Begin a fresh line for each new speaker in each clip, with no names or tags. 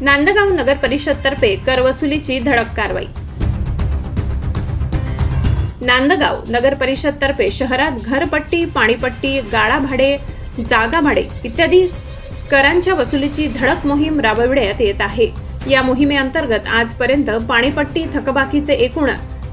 नांदगाव नगर परिषदतर्फे कर वसुलीची धडक कारवाई. नांदगाव नगर परिषदतर्फे शहरात घरपट्टी पाणीपट्टी गाळा भाडे जागा भाडे इत्यादी करांच्या वसुलीची धडक मोहीम राबविण्यात येत आहे. या मोहिमेअंतर्गत आजपर्यंत पाणीपट्टी थकबाकीचे एकूण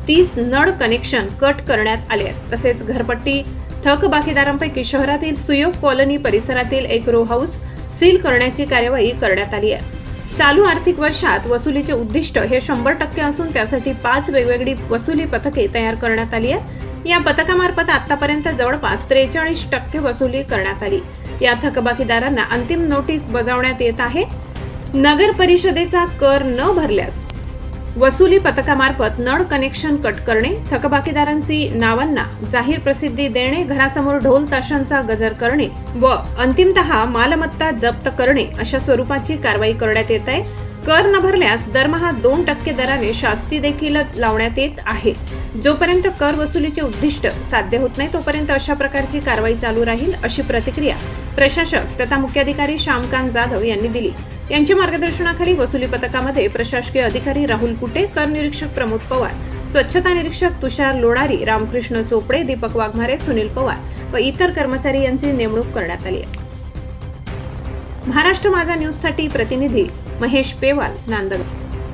तीस नळ कनेक्शन कट करण्यात आले आहेत. तसेच घरपट्टी थकबाकीदारांपैकी शहरातील सुयोग कॉलनी परिसरातील एक रो हाऊस सील करण्याची कार्यवाही करण्यात आली आहे. चालू आर्थिक वर्षात वसुलीचे उद्दिष्ट हे शंभर टक्के असून त्यासाठी पाच वेगवेगळी वसुली पथके तयार करण्यात आली आहेत. या पथकामार्फत आतापर्यंत जवळपास त्रेचाळीस टक्के वसुली करण्यात आली. या थकबाकीदारांना अंतिम नोटीस बजावण्यात येत आहे. नगर परिषदेचा कर न भरल्यास वसुली पथकामार्फत नळ कनेक्शन कट करणे थकबाकीदारांची नावांना जाहीर प्रसिद्धी देणे घरासमोर ढोल ताशांचा गजर करणे व अंतिमत मालमत्ता जप्त करणे अशा स्वरूपाची कारवाई करण्यात येत आहे. कर न भरल्यास दरमहा दोन टक्के दराने शास्ती देखील लावण्यात येत आहे. जोपर्यंत कर वसुलीचे उद्दिष्ट साध्य होत नाही तोपर्यंत अशा प्रकारची कारवाई चालू राहील अशी प्रतिक्रिया प्रशासक तथा मुख्याधिकारी श्यामकांत जाधव यांनी दिली. यांच्या मार्गदर्शनाखाली वसुली पथकामध्ये प्रशासकीय अधिकारी राहुल कुटे कर निरीक्षक प्रमोद पवार स्वच्छता निरीक्षक तुषार लोणारी रामकृष्ण चोपडे दीपक वाघमारे सुनील पवार व इतर कर्मचारी यांची नेमणूक करण्यात आली आहे. महाराष्ट्र माझा न्यूजसाठी प्रतिनिधी महेश पेवाल नांदगाव.